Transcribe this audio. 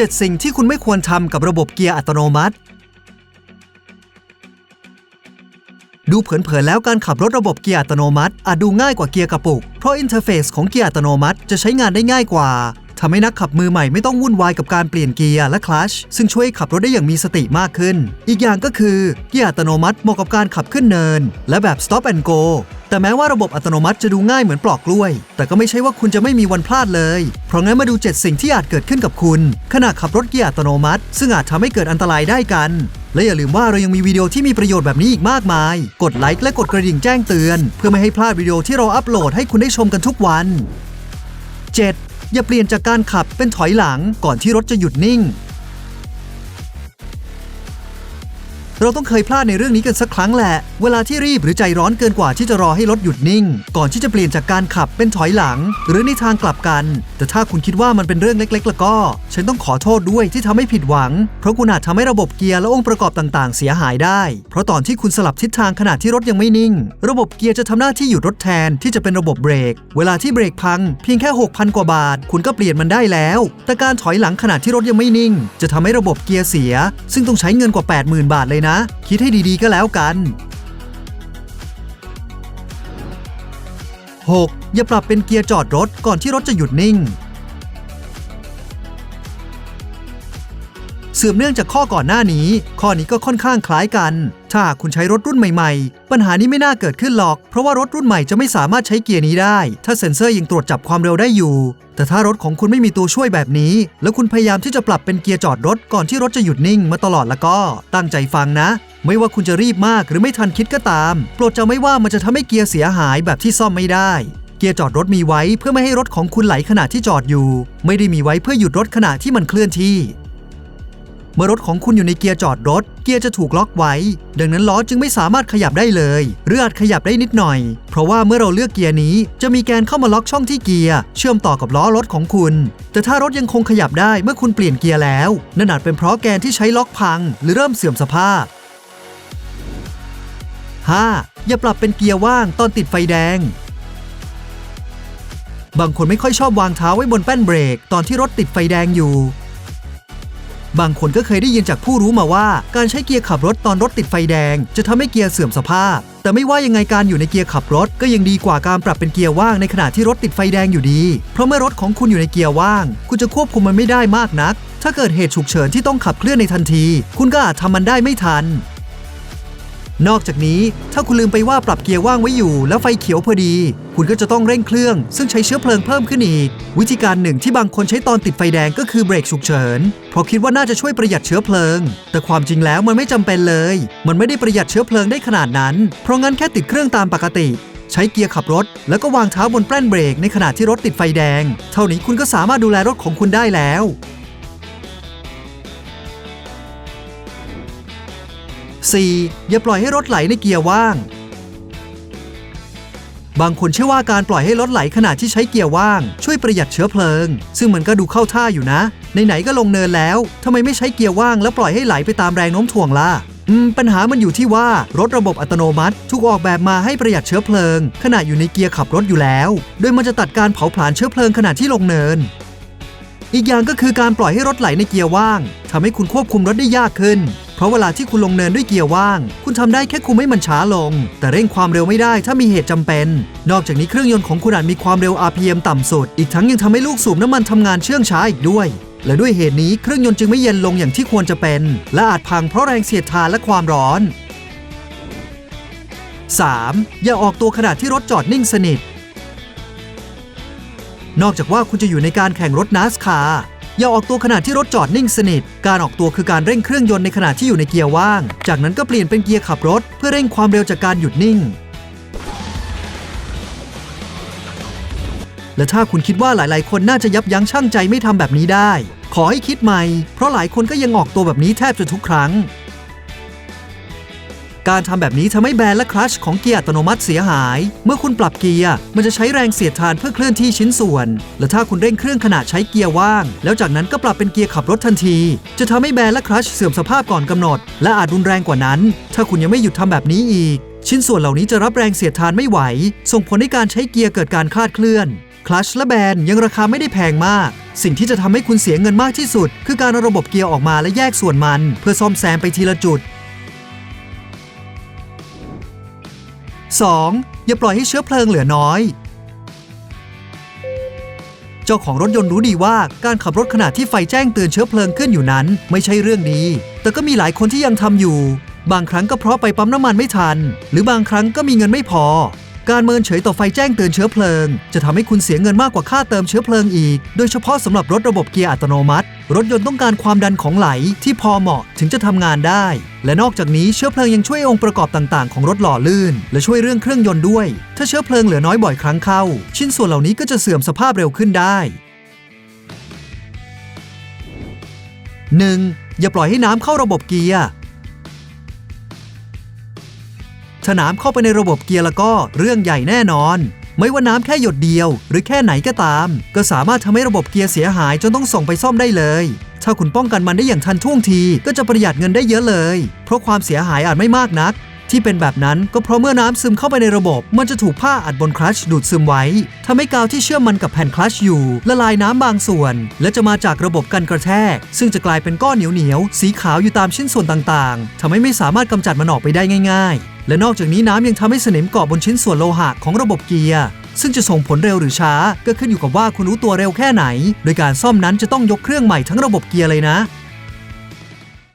7 สิ่งที่คุณไม่ควรทำกับระบบเกียร์อัตโนมัติ ดูเผินๆแล้วการขับรถระบบเกียร์อัตโนมัติ อาจดูง่ายกว่าเกียร์กระปุก เพราะอินเทอร์เฟซของเกียร์อัตโนมัติจะใช้งานได้ง่ายกว่าทำให้นักขับมือใหม่ไม่ต้องวุ่นวายกับการเปลี่ยนเกียร์และคลัชซึ่งช่วยขับรถได้อย่างมีสติมากขึ้น อีกอย่างก็คือเกียร์อัตโนมัติเหมาะกับการขับขึ้นเนิน และแบบ stop and go แต่แม้ว่าระบบอัตโนมัติจะดูง่ายเหมือนปลอกกล้วย แต่ก็ไม่ใช่ว่าคุณจะไม่มีวันพลาดเลย เพราะงั้นมาดู 7 สิ่งที่อาจเกิดขึ้นกับคุณ ขณะขับรถเกียร์อัตโนมัติ ซึ่งอาจทำให้เกิดอันตรายได้กัน และอย่าลืมว่าเรายังมีวิดีโอที่มีประโยชน์แบบนี้อีกมากมาย กดไลค์และกดกระดิ่งแจ้งเตือน เพื่อไม่ให้พลาดวิดีโอที่เราอัปโหลดให้คุณได้ชมกันทุกวัน 7. อย่าเปลี่ยนจากการขับเป็นถอยหลังก่อนที่รถจะหยุดนิ่ง เราต้องเคยพลาดในเรื่องนี้กันสักครั้งแหละ เวลาที่รีบหรือใจร้อนเกินกว่าที่จะรอให้รถหยุดนิ่ง ก่อนที่จะเปลี่ยนจากการขับเป็นถอยหลัง หรือในทางกลับกัน แต่ถ้าคุณคิดว่ามันเป็นเรื่องเล็กๆ แล้วก็ ฉันต้องขอโทษด้วยที่ทำให้ผิดหวัง เพราะคุณอาจทำให้ระบบเกียร์และองค์ประกอบต่างๆ เสียหายได้ เพราะตอนที่คุณสลับทิศทางขณะที่รถยังไม่นิ่ง ระบบเกียร์จะทำหน้าที่หยุดรถแทนที่จะเป็นระบบเบรก เวลาที่เบรกพังเพียงแค่ 6,000 กว่าบาท คุณก็เปลี่ยนมันได้แล้ว แต่การถอยหลังขณะที่รถยังไม่นิ่ง จะทำให้ระบบเกียร์เสีย ซึ่งต้องใช้เงินกว่า 80,000 บาทเลยนะคิดให้ดีๆก็แล้วกัน 6. อย่าปรับเป็นเกียร์จอดรถก่อนที่รถจะหยุดนิ่ง สืบเนื่องจากข้อก่อนหน้านี้ ข้อนี้ก็ค่อนข้างคล้ายกัน ถ้าหากคุณใช้รถรุ่นใหม่ๆ ปัญหานี้ไม่น่าเกิดขึ้นหรอก เพราะว่ารถรุ่นใหม่จะไม่สามารถใช้เกียร์นี้ได้ ถ้าเซ็นเซอร์ยังตรวจจับความเร็วได้อยู่ แต่ถ้ารถของคุณไม่มีตัวช่วยแบบนี้ แล้วคุณพยายามที่จะปรับเป็นเกียร์จอดรถก่อนที่รถจะหยุดนิ่งมาตลอดแล้วก็ ตั้งใจฟังนะ ไม่ว่าคุณจะรีบมากหรือไม่ทันคิดก็ตาม โปรดจำไว้ว่ามันจะทำให้เกียร์เสียหายแบบที่ซ่อมไม่ได้เกียร์จอดรถมีไว้เพื่อไม่ให้รถของคุณไหลขณะที่จอดอยู่ ไม่ได้มีไว้เพื่อหยุดรถขณะที่มันเคลื่อนที่ เมื่อรถของคุณอยู่ในเกียร์จอดรถ เกียร์จะถูกล็อกไว้ ดังนั้นล้อจึงไม่สามารถขยับได้เลย หรืออาจขยับได้นิดหน่อย เพราะว่าเมื่อเราเลือกเกียร์นี้จะมีแกนเข้ามาล็อกช่องที่เกียร์เชื่อมต่อกับล้อรถของคุณ แต่ถ้ารถยังคงขยับได้เมื่อคุณเปลี่ยนเกียร์แล้วนั่นอาจเป็นเพราะแกนที่ใช้ล็อกพัง หรือเริ่มเสื่อมสภาพ 5. อย่าปรับเป็นเกียร์ว่างตอนติดไฟแดง บางคนไม่ค่อยชอบวางเท้าไว้บนแป้นเบรกตอนที่รถติดไฟแดงอยู่ บางคนก็เคยได้ยินจากผู้รู้มาว่า การใช้เกียร์ขับรถตอนรถติดไฟแดง จะทำให้เกียร์เสื่อมสภาพ แต่ไม่ว่ายังไงการอยู่ในเกียร์ขับรถ ก็ยังดีกว่าการปรับเป็นเกียร์ว่างในขณะที่รถติดไฟแดงอยู่ดี เพราะเมื่อรถของคุณอยู่ในเกียร์ว่าง คุณจะควบคุมมันไม่ได้มากนัก ถ้าเกิดเหตุฉุกเฉินที่ต้องขับเคลื่อนในทันที คุณก็อาจทำมันได้ไม่ทัน นอกจากนี้ถ้าคุณลืมไปว่าปรับเกียร์ว่างไว้อยู่ แล้วไฟเขียวพอดี คุณก็จะต้องเร่งเครื่อง ซึ่งใช้เชื้อเพลิงเพิ่มขึ้นอีก วิธีการหนึ่งที่บางคนใช้ตอนติดไฟแดงก็คือเบรกฉุกเฉิน เพราะคิดว่าน่าจะช่วยประหยัดเชื้อเพลิง แต่ความจริงแล้วมันไม่จำเป็นเลย มันไม่ได้ประหยัดเชื้อเพลิงได้ขนาดนั้น เพราะงั้นแค่ติดเครื่องตามปกติ ใช้เกียร์ขับรถ แล้วก็วางเท้าบนแป้นเบรกในขณะที่รถติดไฟแดง เท่านี้คุณก็สามารถดูแลรถของคุณได้แล้ว 4. อย่าปล่อยให้รถไหลในเกียร์ว่าง บางคนเชื่อว่าการปล่อยให้รถไหลขณะที่ใช้เกียร์ว่าง ช่วยประหยัดเชื้อเพลิง ซึ่งมันก็ดูเข้าท่าอยู่นะ ไหนๆก็ลงเนินแล้วทำไมไม่ใช้เกียร์ว่างแล้วปล่อยให้ไหลไปตามแรงโน้มถ่วงล่ะอืมปัญหามันอยู่ที่ว่ารถระบบอัตโนมัติถูกออกแบบมาให้ประหยัดเชื้อเพลิง ขณะอยู่ในเกียร์ขับรถอยู่แล้ว โดยมันจะตัดการเผาผลาญเชื้อเพลิงขณะที่ลงเนิน อีกอย่างก็คือการปล่อยให้รถไหลในเกียร์ว่างทำให้คุณควบคุมรถได้ยากขึ้น เพราะเวลาที่คุณลงเนินด้วยเกียร์ว่าง คุณทำได้แค่คุมให้มันช้าลง แต่เร่งความเร็วไม่ได้ถ้ามีเหตุจำเป็น นอกจากนี้เครื่องยนต์ของคุณอาจมีความเร็ว RPM ต่ำสุด อีกทั้งยังทำให้ลูกสูบน้ำมันทำงานเชื่องช้าอีกด้วย และด้วยเหตุนี้เครื่องยนต์จึงไม่เย็นลงอย่างที่ควรจะเป็น และอาจพังเพราะแรงเสียดทานและความร้อน 3. อย่าออกตัวขณะที่รถจอดนิ่งสนิท นอกจากว่าคุณจะอยู่ในการแข่งรถนาสคาอย่าออกตัวขณะที่รถจอดนิ่งสนิท การออกตัวคือการเร่งเครื่องยนต์ในขณะที่อยู่ในเกียร์ว่าง จากนั้นก็เปลี่ยนเป็นเกียร์ขับรถ เพื่อเร่งความเร็วจากการหยุดนิ่ง และถ้าคุณคิดว่าหลาย ๆ คนน่าจะยับยั้งชั่งใจไม่ทำแบบนี้ได้ ขอให้คิดใหม่ เพราะหลายคนก็ยังออกตัวแบบนี้แทบจะทุกครั้ง การทำแบบนี้ทำให้แบนและคลัชของเกียร์อัตโนมัติเสียหาย เมื่อคุณปรับเกียร์มันจะใช้แรงเสียดทานเพื่อเคลื่อนที่ชิ้นส่วน และถ้าคุณเร่งเครื่องขณะใช้เกียร์ว่าง แล้วจากนั้นก็ปรับเป็นเกียร์ขับรถทันที จะทำให้แบนและคลัชเสื่อมสภาพก่อนกำหนด และอาจรุนแรงกว่านั้น ถ้าคุณยังไม่หยุดทำแบบนี้อีก ชิ้นส่วนเหล่านี้จะรับแรงเสียดทานไม่ไหว ส่งผลให้การใช้เกียร์เกิดการคลาดเคลื่อนคลัชและแบนยังราคาไม่ได้แพงมาก สิ่งที่จะทำให้คุณเสียเงินมากที่สุด คือการเอาระบบเกียร์ออกมาและแยกส่วนมัน เพื่อซ่อมแซมไปทีละจุด 2. อย่าปล่อยให้เชื้อเพลิงเหลือน้อย เจ้าของรถยนต์รู้ดีว่าการขับรถขณะที่ไฟแจ้งเตือนเชื้อเพลิงขึ้นอยู่นั้น ไม่ใช่เรื่องดี แต่ก็มีหลายคนที่ยังทำอยู่ บางครั้งก็เพราะไปปั๊มน้ำมันไม่ทัน หรือบางครั้งก็มีเงินไม่พอ การเมินเฉยต่อไฟแจ้งเตือนเชื้อเพลิง จะทำให้คุณเสียเงินมากกว่าค่าเติมเชื้อเพลิงอีก โดยเฉพาะสำหรับรถระบบเกียร์อัตโนมัติ รถยนต์ต้องการความดันของไหลที่พอเหมาะถึงจะทำงานได้ และนอกจากนี้เชื้อเพลิงยังช่วยองค์ประกอบต่างๆ ของรถหล่อลื่น และช่วยเรื่องเครื่องยนต์ด้วย ถ้าเชื้อเพลิงเหลือน้อยบ่อยครั้งเข้า ชิ้นส่วนเหล่านี้ก็จะเสื่อมสภาพเร็วขึ้นได้ 1. อย่าปล่อยให้น้ำเข้าระบบเกียร์ ถ้าน้ำเข้าไปในระบบเกียร์แล้วก็เรื่องใหญ่แน่นอน ไม่ว่าน้ำแค่หยดเดียว หรือแค่ไหนก็ตาม ก็สามารถทำให้ระบบเกียร์เสียหายจนต้องส่งไปซ่อมได้เลยถ้าคุณป้องกันมันได้อย่างทันท่วงทีก็จะประหยัดเงินได้เยอะเลย เพราะความเสียหายอาจไม่มากนัก ที่เป็นแบบนั้นก็เพราะเมื่อน้ำซึมเข้าไปในระบบ มันจะถูกผ้าอัดบนคลัชดูดซึมไว้ทำให้กาวที่เชื่อมมันกับแผ่นคลัชอยู่ละลายน้ำบางส่วน และจะมาจากระบบกันกระแทก ซึ่งจะกลายเป็นก้อนเหนียวๆสีขาวอยู่ตามชิ้นส่วนต่างๆทำให้ไม่สามารถกำจัดมันออกไปได้ง่าย ๆ และนอกจากนี้น้ำยังทำให้สนิมเกาะบนชิ้นส่วนโลหะของระบบเกียร์ซึ่งจะส่งผลเร็วหรือช้า ก็ขึ้นอยู่กับว่าคุณรู้ตัวเร็วแค่ไหน โดยการซ่อมนั้นจะต้องยกเครื่องใหม่ทั้งระบบเกียร์เลยนะ